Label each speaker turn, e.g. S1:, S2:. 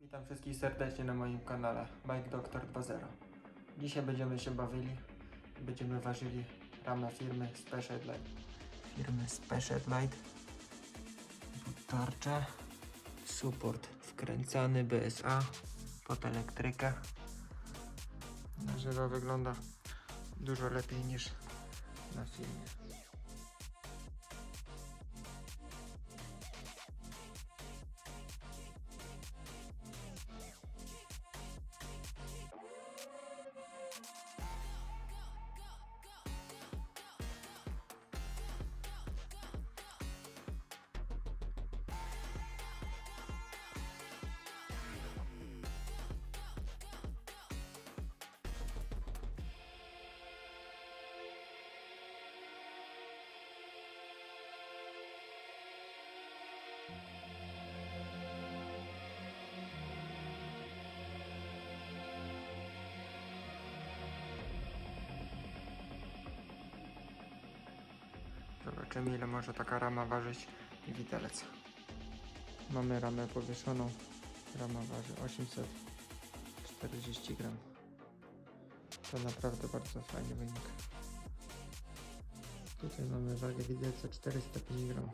S1: Witam wszystkich serdecznie na moim kanale Bike Doctor 2.0. Dzisiaj będziemy się bawili będziemy ważyli ramę firmy Special Light. Firmy Special Light. Tarcza, support wkręcany BSA pod elektrykę. Na żywo wygląda dużo lepiej niż na filmie. Zobaczymy ile może taka rama ważyć i widelec. Mamy ramę powieszoną. Rama waży 840 gram. To naprawdę bardzo fajny wynik. Tutaj mamy wagę widelca 405 gram.